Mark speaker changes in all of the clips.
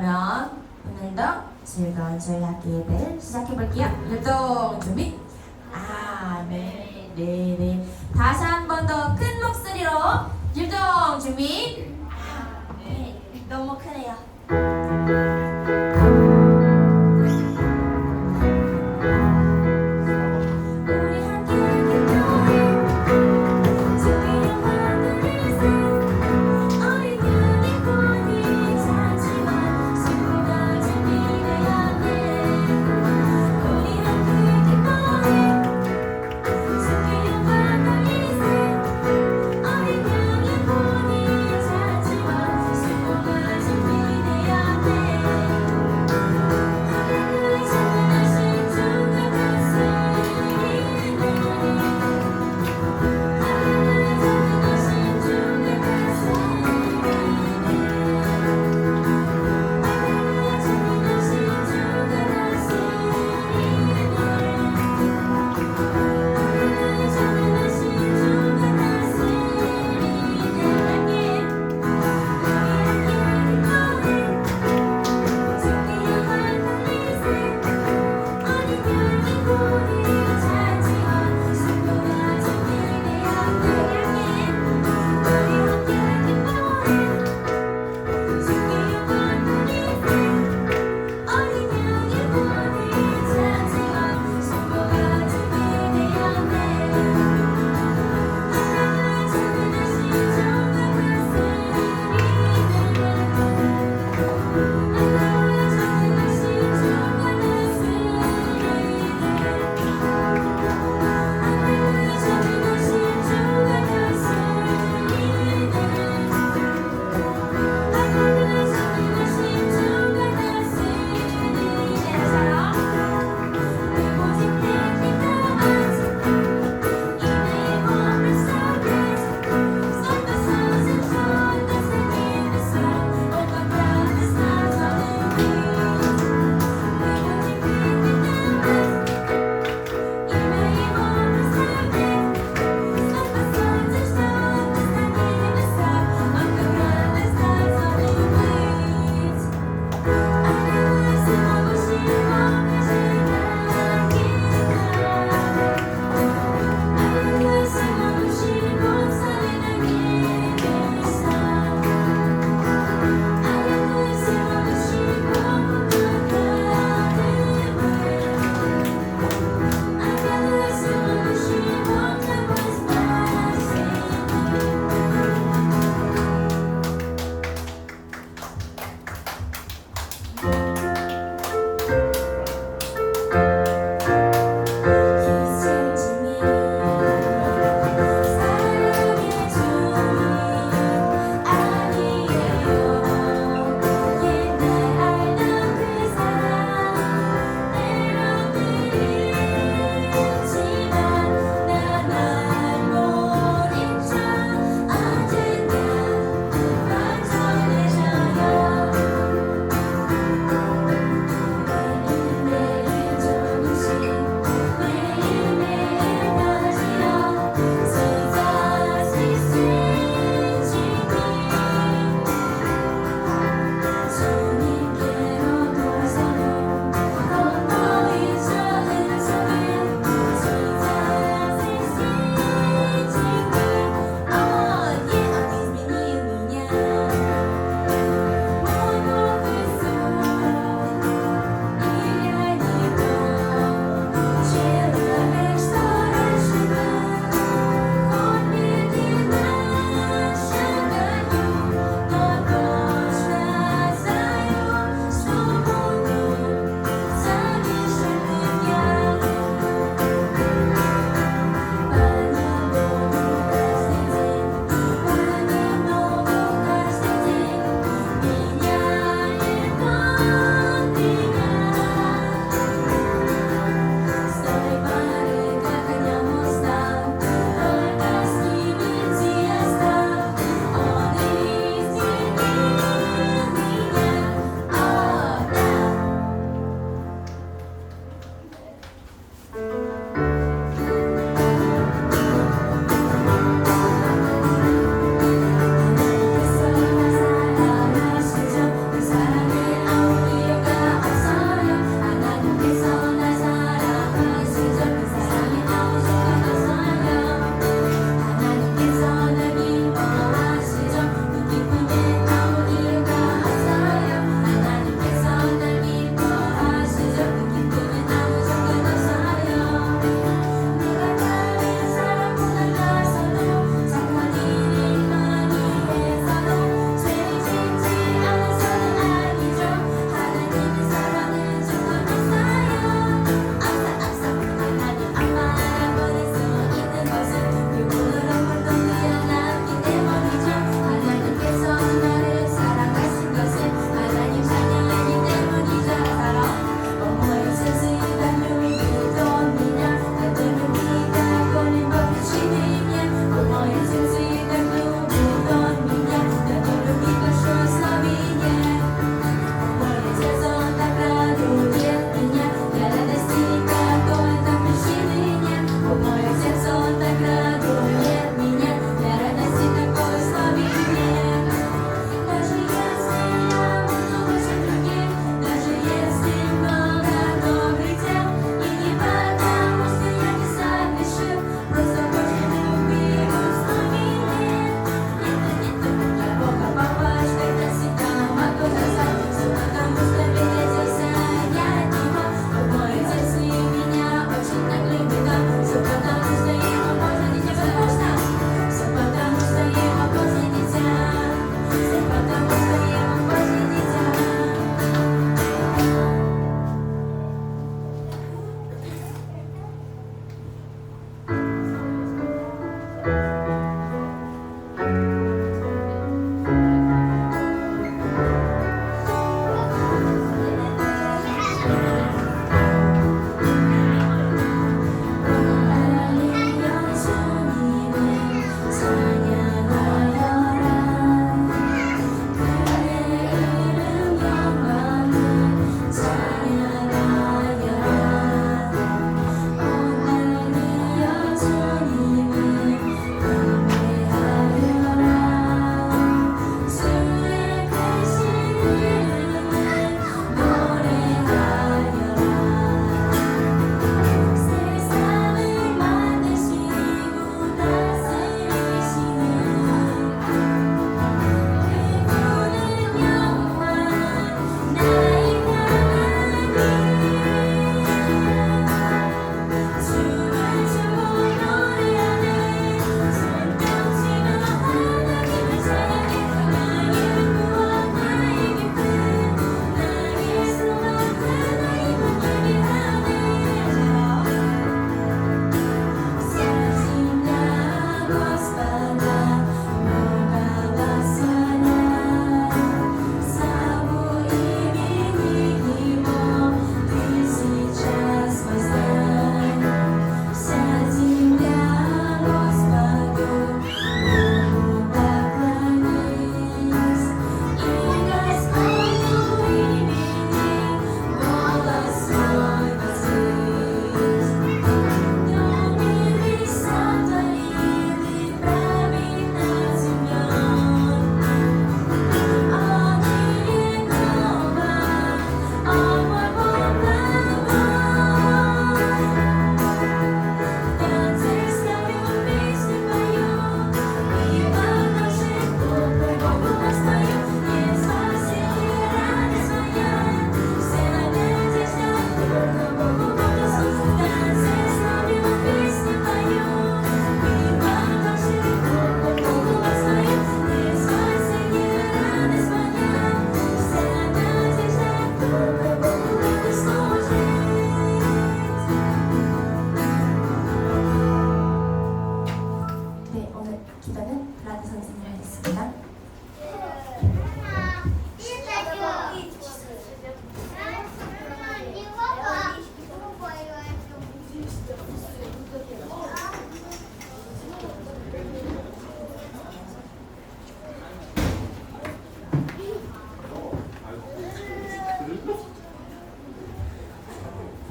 Speaker 1: 그러면 오늘도 즐거운 전략 예배를 시작해볼게요. 율동 준비. 아멘. 네네. 네. 다시 한 번 더 큰 목소리로 율동 준비. 아멘. 너무 크네요.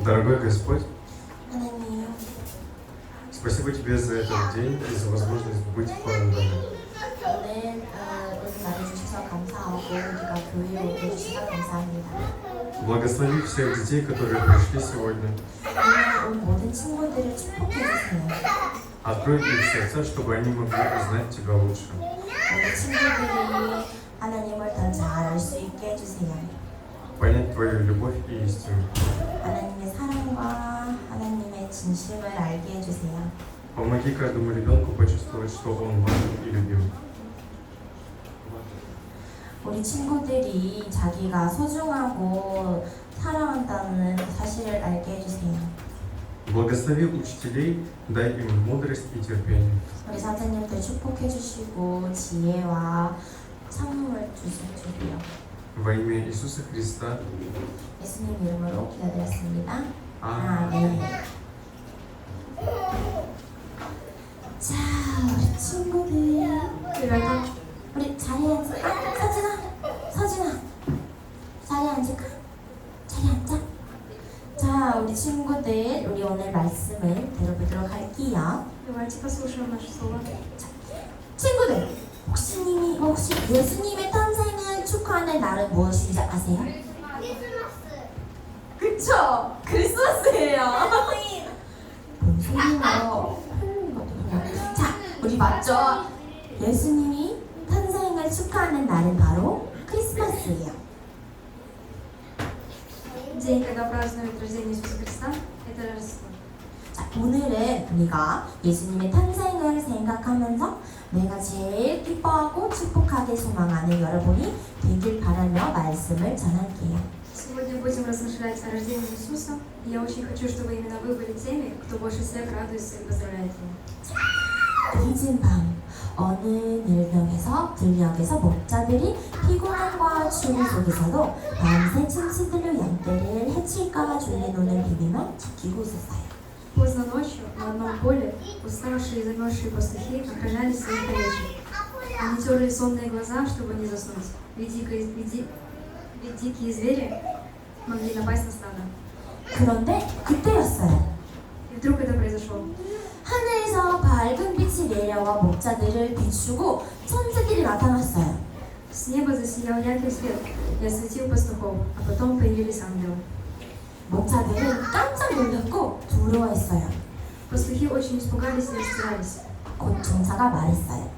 Speaker 2: Дорогой Господь, спасибо Тебе за этот день и за возможность быть в твоем доме. Благослови всех детей, которые пришли сегодня. Открой их сердца, чтобы они могли узнать Тебя лучше.
Speaker 1: 우리 친구들이 하나님을 더 잘 알 수 있게 해주세요.
Speaker 2: Понять Твою любовь и истину.
Speaker 1: 하나님의 사랑과 하나님의 진심을 알게 해주세요.
Speaker 2: Помоги каждому ребенку почувствовать, что он важен и любим.
Speaker 1: 우리 친구들이 자기가 소중하고 사랑한다는 사실을 알게 해주세요.
Speaker 2: Благослови учителей, дай им мудрость и терпение.
Speaker 1: 우리 선생님들 축복해주시고 지혜와 창문을 주시고요.
Speaker 2: Во имя Иисуса Христа.
Speaker 1: 예수님 이름으로 기도드렸습니다.
Speaker 2: Аминь.
Speaker 1: 아멘. 자, 우리 친구들.
Speaker 3: Ребята,
Speaker 1: 우리 자리에 앉을까? 서진아, 서진아. 자리에 앉을까? 자리에 앉자. 자, 우리 친구들, 우리 오늘 말씀을 들어보도록 할게요.
Speaker 3: давайте послушаем наше слово.
Speaker 1: 친구들, 혹시, 님이, 혹시 예수님의 탄 생을 축하하는 날은 무엇인지 아세요? 그쵸! 크리스마스예요. 뭔 소리예요? 자, 우리 맞죠? 예수님이 탄생을 축하하는 날은 바로 크리스마스예요.
Speaker 3: День, когда празднуют рождение Иисуса Христа, это Рождество.
Speaker 1: 자, 오늘은 우리가 예수님의 탄생을 생각하면서 내가 제일 기뻐하고 축복하게 소망하는 여러분이 되길 바라며 말씀을 전할게요.
Speaker 3: Сегодня будем размышлять о рождении Иисуса, и я очень хочу, чтобы именно вы были теми, кто больше всех радуется и поздравляет Его.
Speaker 1: 늦은 밤 어느 일명에서 들녘에서 목자들이 피곤함과 추위 속에서도 밤새 침시들로 양떼를 해칠까 졸려노는 비비만 지키고 있었어요.
Speaker 3: Поздно ночью на одном поле уставшие и замерзшие пастухи охраняли своих овечек. Они терли сонные глаза, чтобы не заснуть, ведь дикие, ведь ди- ведь дикие звери могли напасть на стадо.
Speaker 1: 그런데 그때였어요.
Speaker 3: И вдруг это произошло.
Speaker 1: 하늘에서 밝은 빛이 내려와 목자들을 비추고 천사들이 나타났어요.
Speaker 3: С неба засиял яркий свет и осветил пастухов, а потом появились ангелы.
Speaker 1: 목자들은 깜짝 놀랐고 두려워했어요.
Speaker 3: Пастухи очень испугались и растерялись.
Speaker 1: 곧 종사가 말했어요.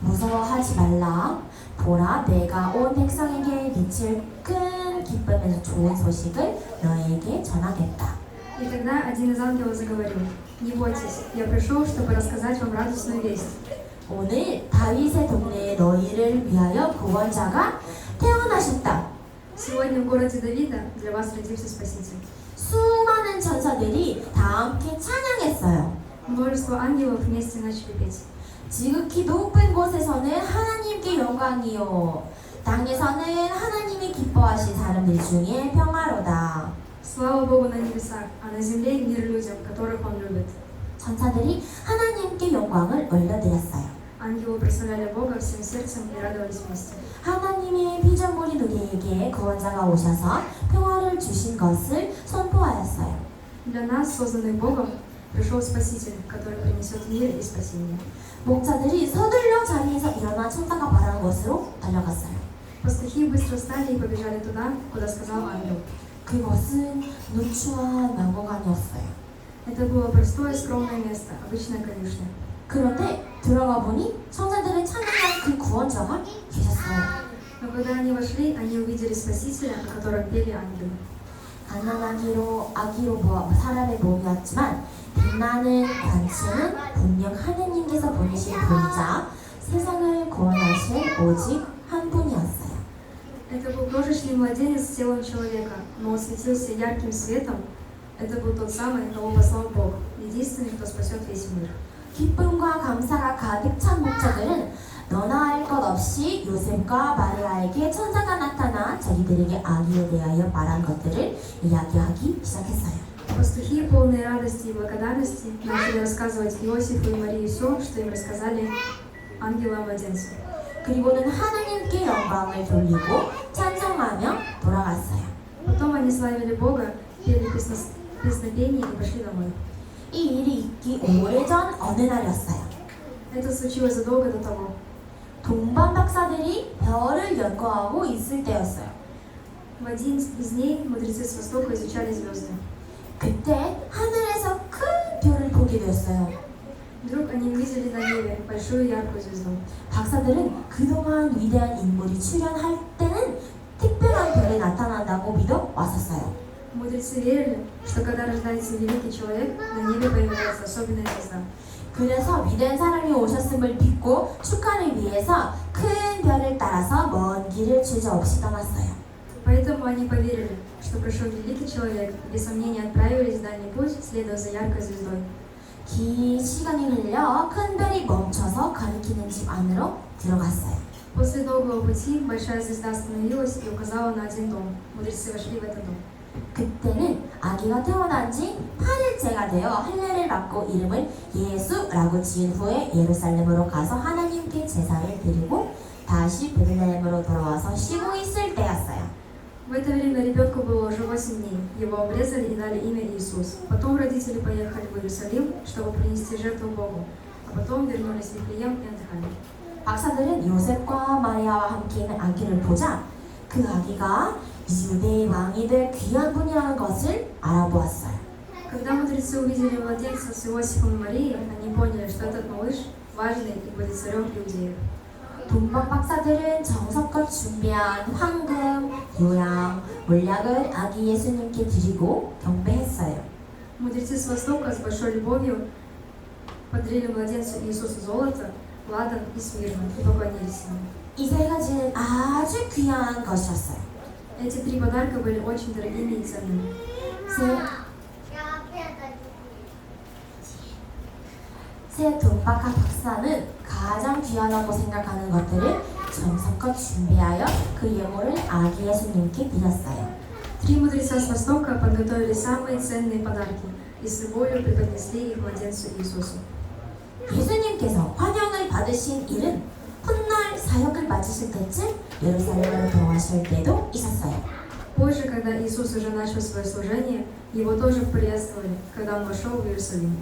Speaker 1: 무서워하지 말라. 보라, 내가 온 백성에게 미칠 큰 기쁨에서 좋은 소식을 너에게 전하겠다.
Speaker 3: И тогда один из ангелов заговорил, «Не бойтесь, я пришел, чтобы рассказать вам радостную весть.
Speaker 1: 오늘 다윗의 동네에 너희를 위하여 구원자가 태어나셨다.
Speaker 3: Сегодня в городе Давида для вас родился Спаситель».
Speaker 1: 수많은 천사들이 다 함께 찬양했어요.
Speaker 3: Множество ангелов вместе начали петь.
Speaker 1: 지극히 높은 곳에서는 하나님께 영광이요. 땅에서는 하나님이 기뻐하신 사람들 중에 평화로다.
Speaker 3: Слава Богу на небесах, а на земле мир людям, которых Он любит.
Speaker 1: 천사들이 하나님께 영광을 올려드렸어요.
Speaker 3: Ангелы прославляли Бога всем сердцем и радовались вместе.
Speaker 1: 하나님의 피조물인 우리에게 구원자가 오셔서 평화를 주신 것을 선포하였어요.
Speaker 3: Для нас, созданных Богом, пришел Спаситель, который принесет мир и спасение.
Speaker 1: 목자들이 서둘러 자리에서 일어나 천사가 바라는 곳으로 달려갔어요.
Speaker 3: Пастухи быстро встали и побежали туда, куда сказал ангел.
Speaker 1: 그곳은 누추한 망고관이었어요.
Speaker 3: Это было простое, скромное место, обычная конюшня.
Speaker 1: 그런데 들어가 보니 천사들을 찬양한 그 구원자가 계셨어요.
Speaker 3: Но когда они вошли, они увидели Спасителя, о котором пели ангелы.
Speaker 1: 가난하기로 아기로 모- 사람의 몸이었지만 빛나는 관치는 분명 하느님께서 보내신 본자 세상을 구원하실 오직 한 분이었어요.
Speaker 3: Это был крошечный младенец с телом человека, но он светился ярким светом. Это был тот самый, кого послал Бог, единственный, кто спасет весь мир.
Speaker 1: 기쁨과 감사가 가득 찬 목자들은 너나 할 것 없이 요셉과 마리아에게 천사가 나타나 자기들에게 아기에 대하여 말한 것들을 이야기하기 시작했어요.
Speaker 3: Пастухи, полные радости и благодарности, начали рассказывать Иосифу и Марии все, что им рассказали ангелы о младенце.
Speaker 1: 그리고는 하나님께 영광을 돌리고 찬송하며 돌아갔어요.
Speaker 3: Потом они славили Бога песнос- песнопение и пошли домой.
Speaker 1: 이 일이 있기 오래전 어느 날이었어요.
Speaker 3: Это случилось задолго до того.
Speaker 1: 동반 박사들이 별을 연구하고 있을 때였어요.
Speaker 3: В один из дней мудрецы с Востока изучали звезды.
Speaker 1: 그때 하늘에서 큰 별을 보게 되었어요.
Speaker 3: Вдруг они увидели на небе большую яркую звезду.
Speaker 1: 박사들은 그동안 위대한 인물이 출연할 때는 특별한 별이 나타난다고 믿어 왔었어요.
Speaker 3: Мудрецы верили, что когда рождается великий человек, на небе появляется особенная звезда.
Speaker 1: 그래서 위대한 사람이 오셨음을 믿고 축하를 위해서 큰 별을 따라서 먼 길을 주저없이 떠났어요.
Speaker 3: Поэтому они поверили, что пришел великий человек, и без сомнения отправились в дальний путь, следуя за яркой звездой.
Speaker 1: 긴 시간이 흘려 큰 별이 멈춰서 가리키는 집 안으로 들어갔어요.
Speaker 3: После долгого пути большая звезда остановилась и указала на один дом. Мудрецы вошли в этот дом.
Speaker 1: 그때는 아기가 태어난 지 8일째가 되어 할례를 받고 이름을 예수라고 지은 후에 예루살렘으로 가서 하나님께 제사를 드리고 다시 베들레헴으로 돌아와서 쉬고 있을 때였어요.
Speaker 3: В это время ребенку было уже 8 дней. Его обрезали и дали имя Иисус. Потом родители поехали в Иерусалим, чтобы принести жертву Богу. А потом вернулись в Вифлеем и отдыхали.
Speaker 1: 박사들은 요셉과 마리아와 함께 있는 아기를 보자 그 아기가 유대의 왕이 될 귀한 분이라는 것을 알아보았어요.
Speaker 3: Когда мудрецы увидели младенца с Иосифом и Марией, они поняли, что этот малыш важный и будет царем иудеев.
Speaker 1: 동방 박사들은 정성껏 준비한 황금, 요양, 몰약을 아기 예수님께 드리고 경배했어요.
Speaker 3: Мудрецы с Востока с большой любовью подарили младенцу Иисусу золото, ладан и смирну и поклонились ему.
Speaker 1: 이 세 가지는 아주 귀한 것이었어요.
Speaker 3: Эти три подарка были очень дорогими и ценными.
Speaker 1: 세, 세 돈박학 박사는 가장 귀하다고 생각하는 것들을 정성껏 준비하여 그 예물을 아기 예수님께 드렸어요.
Speaker 3: Три мудреца с Востока подготовили самые ценные подарки и с любовью преподнесли их младенцу Иисусу.
Speaker 1: 예수님께서 환영을 받으신 일은 훗날 사역을 마치실 때쯤 예루살렘으로 돌아가실 때도 있었어요.
Speaker 3: Позже, когда Иисус уже начал свое служение, его тоже приветствовали, когда он вошел в Иерусалим.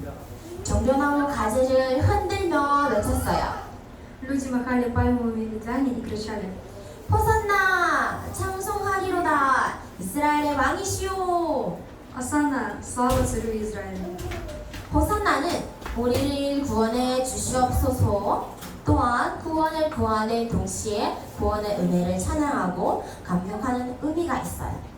Speaker 1: 정겨나무 가지를 흔들며 외쳤어요.
Speaker 3: Люди махали пальмовыми ветвями и кричали
Speaker 1: 호산나 찬송하리로다 이스라엘의 왕이시오.
Speaker 3: «Осанна! Слава царю Израиля!»
Speaker 1: 호산나는 우리를 구원해 주시옵소서. 또한 구원을 구하는 동시에 구원의 은혜를 찬양하고 감격하는 의미가 있어요.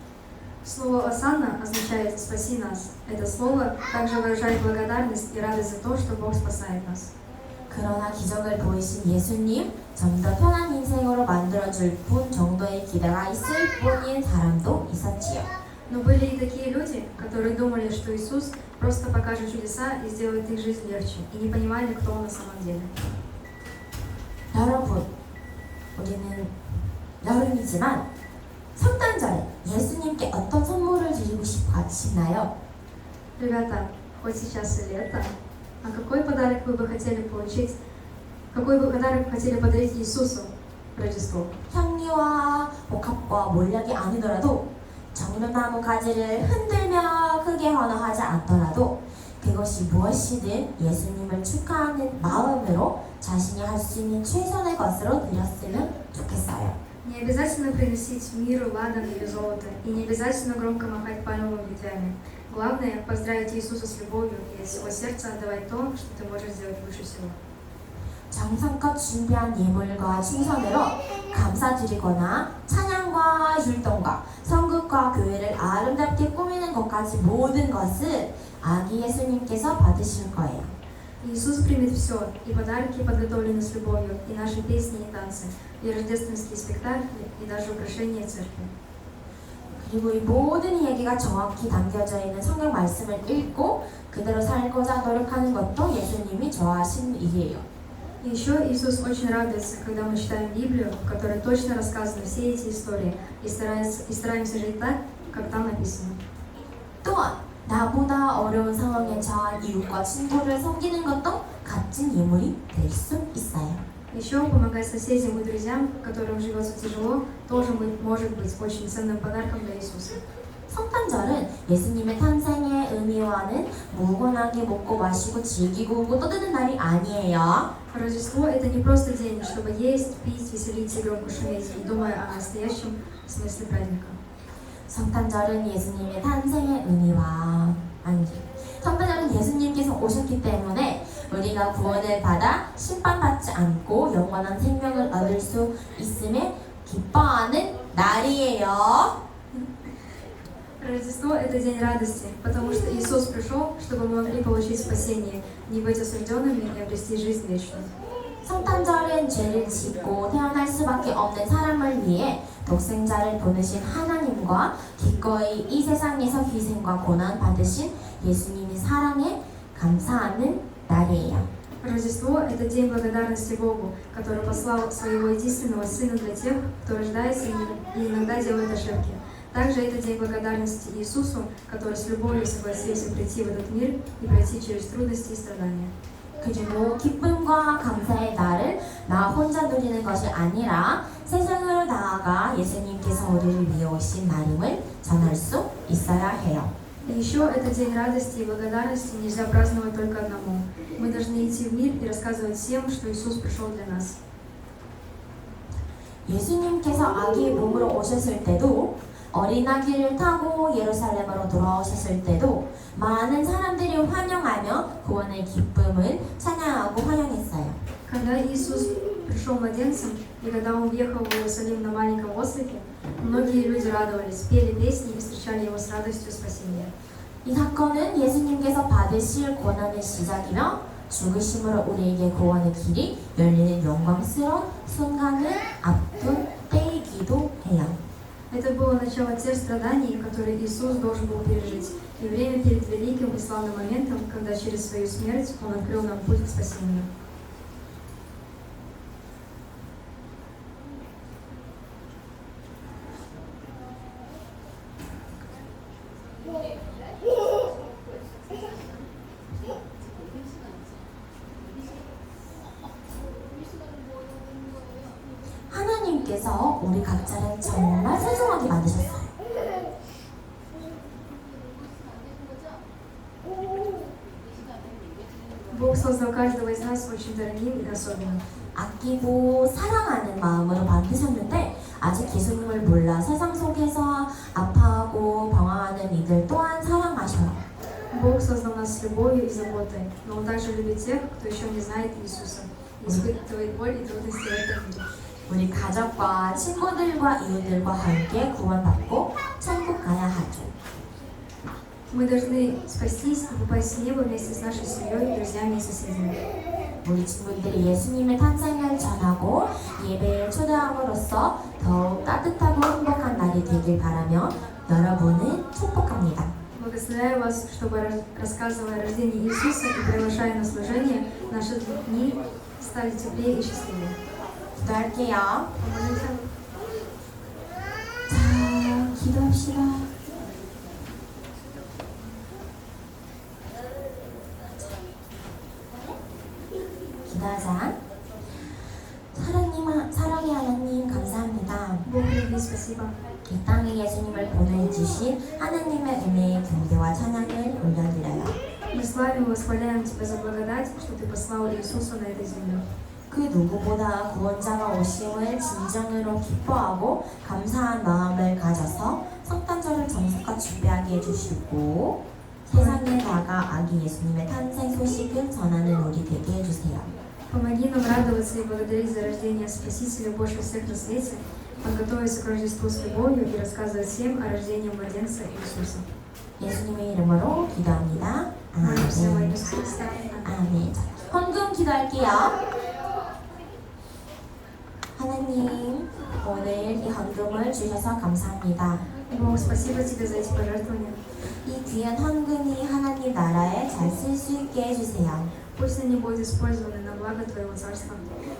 Speaker 3: Слово «Осанна» означает «спаси нас». Это слово также выражает благодарность и радость за то, что Бог спасает нас.
Speaker 1: 그러나 기적을 보이신 예수님, 좀 더 편한 인생으로 만들어줄 뿐 정도의 기대가 있을 뿐인 사람도 있었지요.
Speaker 3: Но были и такие люди, которые думали, что Иисус просто покажет чудеса и сделает их жизнь легче, и не понимали, кто Он на самом деле.
Speaker 1: 여러분, 우리는 여름이지만 성탄절에 예수님께 어떤 선물을 드리고 싶- 싶나요?
Speaker 3: Ребята, хоть сейчас и лето, а какой подарок вы бы хотели получить? Какой бы подарок хотели подарить Иисусу в Рождество?
Speaker 1: 향리와 복합과 몰약이 아니더라도 정류나무 가지를 흔들며 크게 환호하지 않더라도 그것이 무엇이든 예수님을 축하하는 마음으로 자신이 할 수 있는 최선의 것으로 드렸으면 좋겠어요.
Speaker 3: Не обязательно приносить миру ладан или золото, и не обязательно громко махать пальмовыми ветвями. Главное – поздравить Иисуса с любовью и от всего сердца отдавать то, что ты можешь сделать лучше всего.
Speaker 1: 정성껏 준비한 예물과 충선으로 감사드리거나 찬양과 율동과 성극과 교회를 아름답게 꾸미는 것까지 모든 것을 아기 예수님께서 받으실 거예요.
Speaker 3: Иисус примет все, и подарки подготовлены с любовью, и наши песни и танцы, и рождественские спектакли, и даже украшения церкви.
Speaker 1: 그리고 이 모든 이야기가 정확히 담겨져 있는 성경 말씀을 읽고 그대로 살고자 노력하는 것도 예수님이 좋아하시는 일이에요.
Speaker 3: И еще Иисус очень радуется, когда мы читаем Библию, в которой точно рассказаны все эти истории, и стараемся, и стараемся жить так, как там написано.
Speaker 1: 또한 나보다 어려운 상황에 처한 이웃과 친구를 섬기는 것도 값진 예물이 될 수 있어요.
Speaker 3: Еще помогать соседям и друзьям, которым живется тяжело, тоже быть- может быть очень ценным подарком для Иисуса.
Speaker 1: 성탄절은 예수님의 탄생의 의미와는 무관하게 먹고 마시고 즐기고 울고 떠드는 날이 아니에요.
Speaker 3: Рождество – это не просто день, чтобы есть, пить, веселиться и громко шуметь, не думая о настоящем смысле праздника.
Speaker 1: 성탄절은 예수님의 탄생의 의미와 아니 성탄절은 예수님께서 오셨기 때문에 우리가 구원을 받아 심판받지 않고 영원한 생명을 얻을 수 있음에 기뻐하는 날이에요.
Speaker 3: Рождество – это день радости, потому что Иисус пришел, чтобы мы могли получить спасение, не быть осужденными и обрести жизнь вечную.
Speaker 1: 성탄절은 죄를 짓고 태어날 수밖에 없는 사람을 위해 독생자를 보내신 하나님과 기꺼이 이 세상에서 희생과 고난 받으신 예수님의 사랑에 감사하는 날이에요.
Speaker 3: Рождество – это день благодарности Богу, который послал своего единственного Сына для тех, кто рождается и и иногда делает ошибки. Также это день благодарности Иисусу, который с любовью согласился прийти в этот мир и пройти через трудности и страдания.
Speaker 1: 그리고 기쁨과 감사의 날을 나 혼자 누리는 것이 아니라 세상으로 나아가 예수님께서 우리를 위해 오신 날임을 전할 수 있어야 해요.
Speaker 3: И еще это день радости и благодарности нельзя праздновать только одному. Мы должны идти в мир и рассказывать всем, что Иисус пришел для нас.
Speaker 1: 예수님께서 아기의 몸으로 오셨을 때도 어린아기를 타고 예루살렘으로 돌아오셨을 때도 많은 사람들이 환영하며 구원의 기쁨을 찬양하고 환영했어요.
Speaker 3: Когда Иисус пришел младенцем, и когда Он въехал в Иерусалим на маленьком ослике, многие люди радовались, пели песни и встречали Его с радостью спасения.
Speaker 1: 이 사건은 예수님께서 받으실 고난의 시작이며 죽으심으로 우리에게 구원의 길이 열리는 영광스러운 순간을 앞둔 때이기도 해요.
Speaker 3: Это было начало тех страданий, которые Иисус должен был пережить, и время перед великим и славным моментом, когда через свою смерть Он открыл нам путь к спасению.
Speaker 1: 아직 예수님을 몰라 세상 속에서 아파하고 방황하는 이들 또한 사랑하셔요.
Speaker 3: Бог создал нас с любовью и заботой, но Он также любит тех, кто еще не знает Иисуса и испытывает боль и трудности в этом мире.
Speaker 1: 우리 가족과 친구들과 이웃들과 함께 구원받고 천국 가야 하죠.
Speaker 3: Мы должны спастись и попасть в небо вместе с нашей семьей, друзьями и соседями.
Speaker 1: 우리 친구들이 예수님의 탄생을 전하고 예배에 초대함으로써 더욱 따뜻하고 행복한 날이 되길 바라며 여러분을 축복합니다.
Speaker 3: Благословляю вас, чтобы, рас- рассказывая о рождении Иисуса и приглашая на служение, наши дни стали теплее и счастливее.
Speaker 1: 기도할게요.
Speaker 3: Помолимся.
Speaker 1: 자, 기도합시다. 기도하자. 이 땅에 예수님을 보내주신 하나님의 은혜의 경배와 찬양을 올려드려요.
Speaker 3: Мы славим и восхваляем Тебя за благодать, что Ты послал Иисуса на этой земле.
Speaker 1: 그 누구보다 구원자가 오심을 진정으로 기뻐하고 감사한 마음을 가져서 성탄절을 정성껏 준비하게 해주시고 세상에 나가 아기 예수님의 탄생 소식을 전하는 우리 되게 해주세요.
Speaker 3: Помоги нам радоваться и благодарить за рождение Спасителя больше всех на свете, подготовиться к Рождеству с любовью и рассказывать всем о рождении младенца Иисуса.
Speaker 1: 예수님의 이름으로 기도합니다.
Speaker 3: Молимся во
Speaker 1: 아멘.
Speaker 3: имя Иисуса Христа.
Speaker 1: 아멘. 자, 헌금 기도할게요. 하나님, 오늘 이 헌금을 주셔서 감사합니다.
Speaker 3: Бог, спасибо Тебе за эти пожертвования.
Speaker 1: 이 귀한 헌금이 하나님 나라에 잘 쓸 수 있게 해주세요.
Speaker 3: Пусть они будут использованы на благо Твоего Царства.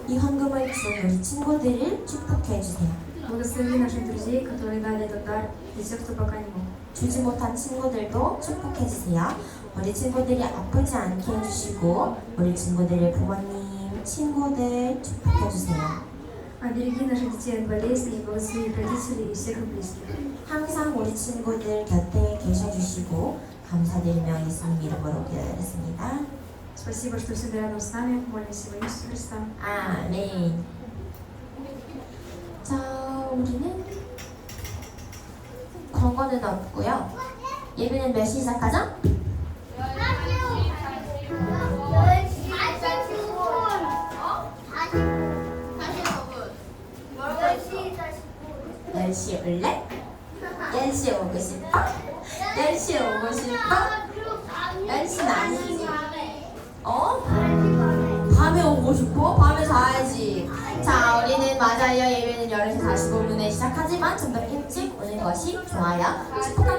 Speaker 1: 이 헌금을 준 우리 친구들을 축복해 주세요.
Speaker 3: Благослови наших друзей, которые дали этот дар, и тех, кто пока не мог.
Speaker 1: 주지 못한 친구들도 축복해 주세요. 우리 친구들이 아프지 않게 해주시고 우리 친구들의 부모님, 친구들 축복해 주세요.
Speaker 3: Обереги наших детей от болезней, благослови их родителей и всех их близких.
Speaker 1: 항상 우리 친구들 곁에 계셔주시고 감사드리며 예수님 이름으로 기도드렸습니다.
Speaker 3: Спасибо, что всегда рядом с нами. Молимся во имя Иисуса Христа.
Speaker 1: 아멘. 자, 우리는 권고는 없고요. 예배는 몇 시 시작하죠? 좋아요. 축복합